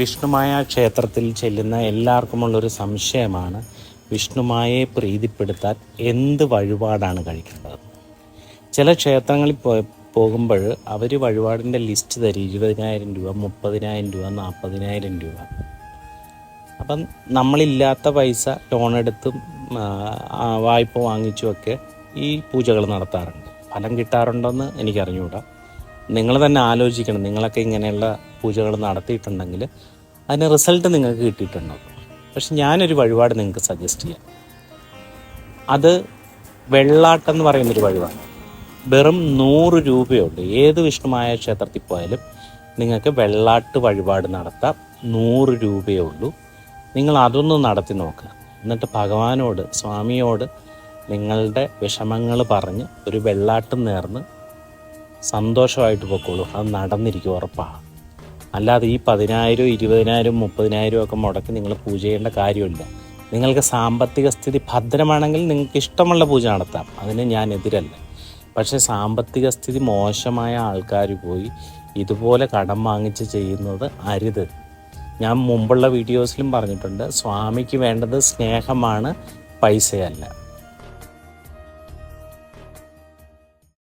വിഷ്ണുമായ ക്ഷേത്രത്തിൽ ചെല്ലുന്ന എല്ലാവർക്കുമുള്ളൊരു സംശയമാണ് വിഷ്ണുമായെ പ്രീതിപ്പെടുത്താൻ എന്ത് വഴിപാടാണ് കഴിക്കേണ്ടത്? ചില ക്ഷേത്രങ്ങളിൽ പോകുമ്പോൾ അവർ വഴിപാടിന്റെ ലിസ്റ്റ് തരും. ഇരുപതിനായിരം രൂപ മുപ്പതിനായിരം രൂപ നാൽപ്പതിനായിരം രൂപ. അപ്പം നമ്മളില്ലാത്ത പൈസ ലോൺ എടുത്തും വായ്പ വാങ്ങിച്ചുമൊക്കെ ഈ പൂജകൾ നടത്താറുണ്ട്. ഫലം കിട്ടാറുണ്ടോയെന്ന് എനിക്കറിഞ്ഞുകൂടാ നിങ്ങൾ തന്നെ ആലോചിക്കണം. നിങ്ങളൊക്കെ ഇങ്ങനെയുള്ള പൂജകൾ നടത്തിയിട്ടുണ്ടെങ്കിൽ അതിന് റിസൾട്ട് നിങ്ങൾക്ക് കിട്ടിയിട്ടുണ്ടോ? പക്ഷെ ഞാനൊരു വഴിപാട് നിങ്ങൾക്ക് സജസ്റ്റ് ചെയ്യാം. അത് വെള്ളാട്ടം എന്ന് പറയുന്നൊരു വഴിപാട് വെറും നൂറ് രൂപയുള്ളൂ. ഏത് വിഷ്ണുമായ ക്ഷേത്രത്തിൽ പോയാലും നിങ്ങൾക്ക് വെള്ളാട്ട് വഴിപാട് നടത്താം. നൂറ് രൂപയേ ഉള്ളൂ. നിങ്ങൾ അതൊന്ന് നടത്തി നോക്കുക. എന്നിട്ട് ഭഗവാനോട് സ്വാമിയോട് നിങ്ങളുടെ വിഷമങ്ങൾ പറഞ്ഞ് ഒരു വെള്ളാട്ടം നേർന്ന് സന്തോഷമായിട്ട് പൊക്കോളൂ. അത് നടന്നിരിക്കും ഉറപ്പാണ് അല്ലാതെ ഈ പതിനായിരം ഇരുപതിനായിരം മുപ്പതിനായിരം ഒക്കെ മുടക്കി നിങ്ങൾ പൂജ ചെയ്യേണ്ട കാര്യമില്ല. നിങ്ങൾക്ക് സാമ്പത്തിക സ്ഥിതി ഭദ്രമാണെങ്കിൽ നിങ്ങൾക്ക് ഇഷ്ടമുള്ള പൂജ നടത്താം. അതിന് ഞാൻ എതിരല്ല. പക്ഷേ സാമ്പത്തിക സ്ഥിതി മോശമായ ആൾക്കാർ പോയി ഇതുപോലെ കടം വാങ്ങിച്ച് ചെയ്യുന്നത് അരുത്. ഞാൻ മുമ്പുള്ള വീഡിയോസിലും പറഞ്ഞിട്ടുണ്ട് സ്വാമിക്ക് വേണ്ടത് സ്നേഹമാണ് പൈസയല്ല.